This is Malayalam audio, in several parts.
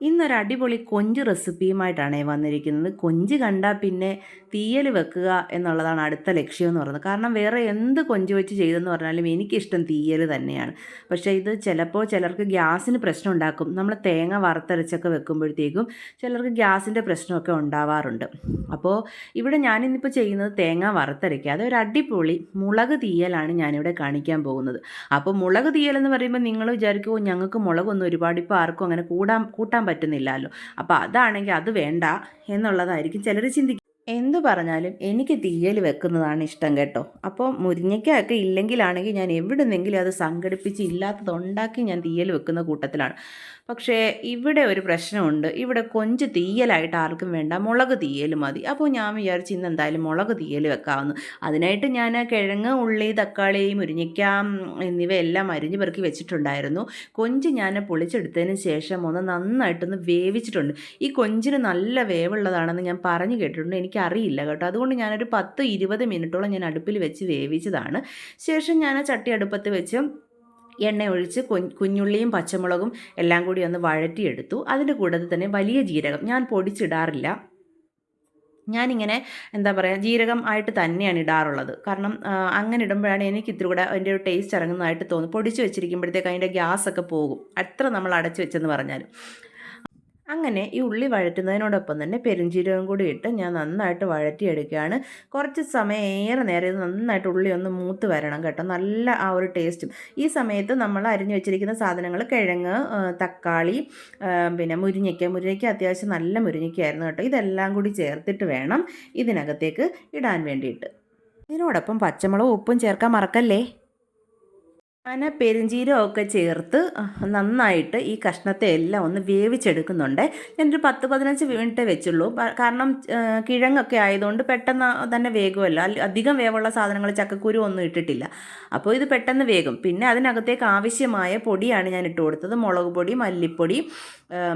ഇന്നൊരു അടിപൊളി കൊഞ്ച് റെസിപ്പിയുമായിട്ടാണ് വന്നിരിക്കുന്നത്. കൊഞ്ച് കണ്ടാൽ പിന്നെ തീയൽ വെക്കുക എന്നുള്ളതാണ് അടുത്ത ലക്ഷ്യം എന്ന് പറയുന്നത്. കാരണം വേറെ എന്ത് കൊഞ്ച് വെച്ച് ചെയ്തെന്ന് പറഞ്ഞാലും എനിക്കിഷ്ടം തീയൽ തന്നെയാണ്. പക്ഷേ ഇത് ചിലപ്പോൾ ചിലർക്ക് ഗ്യാസിന് പ്രശ്നം ഉണ്ടാക്കും. നമ്മൾ തേങ്ങ വറുത്തരച്ചൊക്കെ വെക്കുമ്പോഴത്തേക്കും ചിലർക്ക് ഗ്യാസിന്റെ പ്രശ്നമൊക്കെ ഉണ്ടാവാറുണ്ട്. അപ്പോൾ ഇവിടെ ഞാനിന്നിപ്പോൾ ചെയ്യുന്നത് തേങ്ങ വറുത്തരയ്ക്കുക അതൊരു അടിപൊളി മുളക് തീയലാണ് ഞാനിവിടെ കാണിക്കാൻ പോകുന്നത്. അപ്പോൾ മുളക് തീയൽ എന്ന് പറയുമ്പോൾ നിങ്ങൾ വിചാരിക്കുമോ ഞങ്ങൾക്ക് മുളകൊന്നും ഒരുപാട് ഇപ്പോൾ ആർക്കും അങ്ങനെ കൂടാൻ കൂട്ടാൻ പറ്റുന്നില്ലല്ലോ. അപ്പോൾ അതാണെങ്കിൽ അത് വേണ്ട എന്നുള്ളതായിരിക്കും ചിലർ ചിന്തിക്കും എന്തു പറഞ്ഞാലും എനിക്ക് തീയൽ വെക്കുന്നതാണ് ഇഷ്ടം കേട്ടോ. അപ്പോൾ മുരിങ്ങയ്ക്കൊക്കെ ഇല്ലെങ്കിലാണെങ്കിൽ ഞാൻ എവിടുന്നെങ്കിലും അത് സംഘടിപ്പിച്ച് ഇല്ലാത്തത് ഉണ്ടാക്കി ഞാൻ തീയൽ വെക്കുന്ന കൂട്ടത്തിലാണ്. പക്ഷേ ഇവിടെ ഒരു പ്രശ്നമുണ്ട്. ഇവിടെ കൊഞ്ച് തീയലായിട്ട് ആർക്കും വേണ്ട. മുളക് തീയൽ മതി. അപ്പോൾ ഞാൻ വിചാരിച്ച് ഇന്ന് എന്തായാലും മുളക് തീയൽ വെക്കാമെന്ന്. അതിനായിട്ട് ഞാൻ കിഴങ്ങ് ഉള്ളി തക്കാളി മുരിങ്ങയ്ക്ക എന്നിവയെല്ലാം അരിഞ്ഞു പെറുക്കി വെച്ചിട്ടുണ്ടായിരുന്നു. കൊഞ്ച് ഞാൻ പൊളിച്ചെടുത്തതിന് ശേഷം ഒന്ന് നന്നായിട്ടൊന്ന് വേവിച്ചിട്ടുണ്ട്. ഈ കൊഞ്ചിന് നല്ല വേവുള്ളതാണെന്ന് ഞാൻ പറഞ്ഞു കേട്ടിട്ടുണ്ട്. എനിക്കറിയില്ല കേട്ടോ. അതുകൊണ്ട് ഞാനൊരു പത്ത് ഇരുപത് മിനിറ്റോളം ഞാൻ അടുപ്പിൽ വെച്ച് വേവിച്ചതാണ്. ശേഷം ഞാൻ ആ ചട്ടി അടുപ്പത്ത് വെച്ച് എണ്ണ ഒഴിച്ച് കുഞ്ഞുള്ളിയും പച്ചമുളകും എല്ലാം കൂടി ഒന്ന് വഴറ്റിയെടുത്തു. അതിന്റെ കൂടെ തന്നെ വലിയ ജീരകം ഞാൻ പൊടിച്ചിടാറില്ല. ഞാനിങ്ങനെ എന്താ പറയുക ജീരകം ആയിട്ട് തന്നെയാണ് ഇടാറുള്ളത്. കാരണം അങ്ങനെ ഇടുമ്പോഴാണ് എനിക്ക് ഇത്തിരി കൂടെ അതിന്റെ ഒരു ടേസ്റ്റ് ഇറങ്ങുന്നതായിട്ട് തോന്നും. പൊടിച്ച് വെച്ചിരിക്കുമ്പോഴത്തേക്ക് അതിന്റെ ഗ്യാസൊക്കെ പോകും. എത്ര നമ്മൾ അടച്ചു വെച്ചെന്ന് പറഞ്ഞാലും. അങ്ങനെ ഈ ഉള്ളി വഴറ്റുന്നതിനോടൊപ്പം തന്നെ പെരുംജീരകം കൂടി ഇട്ട് ഞാൻ നന്നായിട്ട് വഴറ്റിയെടുക്കുകയാണ്. കുറച്ച് സമയം ഏറെ നേരം നന്നായിട്ട് ഉള്ളി ഒന്ന് മൂത്ത് വരണം കേട്ടോ. നല്ല ആ ഒരു ടേസ്റ്റും ഈ സമയത്ത് നമ്മൾ അരിഞ്ഞു വെച്ചിരിക്കുന്ന സാധനങ്ങൾ കിഴങ്ങ് തക്കാളി പിന്നെ മുരിങ്ങയ്ക്ക. മുരിങ്ങയ്ക്ക അത്യാവശ്യം നല്ല മുരിങ്ങയ്ക്കായിരുന്നു കേട്ടോ. ഇതെല്ലാം കൂടി ചേർത്തിട്ട് വേണം ഇതിനകത്തേക്ക് ഇടാൻ വേണ്ടിയിട്ട്. ഇതിനോടൊപ്പം പച്ചമുളകും ഉപ്പും ചേർക്കാൻ മറക്കല്ലേ? ഞാൻ ഒക്കെ ചേർത്ത് നന്നായിട്ട് ഈ കഷ്ണത്തെ എല്ലാം ഒന്ന് വേവിച്ചെടുക്കുന്നുണ്ട്. ഞാനൊരു പത്ത് പതിനഞ്ച് മിനിറ്റ് വെച്ചുള്ളൂ. കാരണം കിഴങ്ങൊക്കെ ആയതുകൊണ്ട് പെട്ടെന്ന് തന്നെ വേഗമല്ല അധികം വേവുള്ള സാധനങ്ങൾ ചക്കക്കുരു ഒന്നും ഇട്ടിട്ടില്ല. അപ്പോൾ ഇത് പെട്ടെന്ന് വേഗം പിന്നെ അതിനകത്തേക്ക് ആവശ്യമായ പൊടിയാണ് ഞാൻ ഇട്ട് കൊടുത്തത്. മുളക് പൊടി മല്ലിപ്പൊടി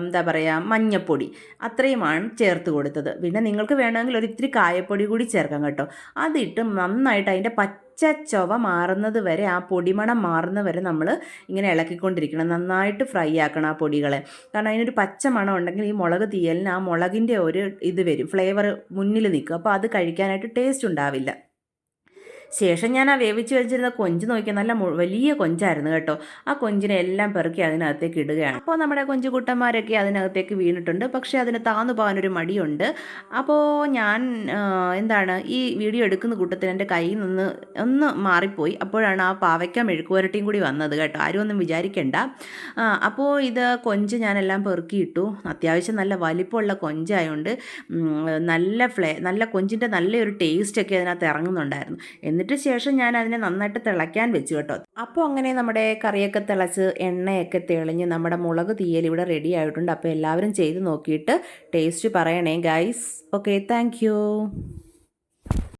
എന്താ പറയുക മഞ്ഞപ്പൊടി. അത്രയുമാണ് ചേർത്ത് കൊടുത്തത്. പിന്നെ നിങ്ങൾക്ക് വേണമെങ്കിൽ ഒരു ഇത്തിരി കായപ്പൊടി കൂടി ചേർക്കാം കേട്ടോ. അതിട്ട് നന്നായിട്ട് അതിന്റെ പച്ച പച്ച ചൊവ മാറുന്നത് വരെ ആ പൊടിമണം മാറുന്നത് വരെ നമ്മൾ ഇങ്ങനെ ഇളക്കിക്കൊണ്ടിരിക്കണം. നന്നായിട്ട് ഫ്രൈ ആക്കണം ആ പൊടികളെ. കാരണം അതിനൊരു പച്ച മണം ഉണ്ടെങ്കിൽ ഈ മുളക് തീയലിന് ആ മുളകിന്റെ ഒരു ഇത് വരും. ഫ്ലേവർ മുന്നിൽ നിൽക്കും. അപ്പോൾ അത് കഴിക്കാനായിട്ട് ടേസ്റ്റ് ഉണ്ടാവില്ല. ശേഷം ഞാൻ ആ വേവിച്ച് വെച്ചിരുന്ന കൊഞ്ച് നോക്കിയാൽ നല്ല വലിയ കൊഞ്ചായിരുന്നു കേട്ടോ. ആ കൊഞ്ചിനെ എല്ലാം പെറുക്കി അതിനകത്തേക്ക് ഇടുകയാണ്. അപ്പോൾ നമ്മുടെ കൊഞ്ചു കുട്ടന്മാരൊക്കെ അതിനകത്തേക്ക് വീണിട്ടുണ്ട്. പക്ഷേ അതിന് താന്നു പോകാനൊരു മടിയുണ്ട്. അപ്പോൾ ഞാൻ എന്താണ് ഈ വീഡിയോ എടുക്കുന്ന കൂട്ടത്തിൽ എന്റെ കയ്യിൽ നിന്ന് ഒന്ന് മാറിപ്പോയി. അപ്പോഴാണ് ആ പാവയ്ക്ക മെഴുക്കുവരട്ടിയും കൂടി വന്നത് കേട്ടോ. ആരും ഒന്നും വിചാരിക്കണ്ട. അപ്പോൾ ഇത് കൊഞ്ച് ഞാനെല്ലാം പെറുക്കിയിട്ടു. അത്യാവശ്യം നല്ല വലിപ്പമുള്ള കൊഞ്ചായതുകൊണ്ട് നല്ല ഫ്ലേ നല്ല കൊഞ്ചിന്റെ നല്ലൊരു ടേസ്റ്റൊക്കെ അതിനകത്ത് ഇറങ്ങുന്നുണ്ടായിരുന്നു. എന്നിട്ട് ശേഷം ഞാൻ അതിനെ നന്നായിട്ട് തിളയ്ക്കാൻ വെച്ചു കേട്ടോ. അപ്പോൾ അങ്ങനെ നമ്മുടെ കറിയൊക്കെ തിളച്ച് എണ്ണയൊക്കെ തെളിഞ്ഞ് നമ്മുടെ മുളക് തീയൽ ഇവിടെ റെഡി ആയിട്ടുണ്ട്. അപ്പോൾ എല്ലാവരും ചെയ്ത് നോക്കിയിട്ട് ടേസ്റ്റ് പറയണേ ഗൈസ് ഓക്കെ താങ്ക്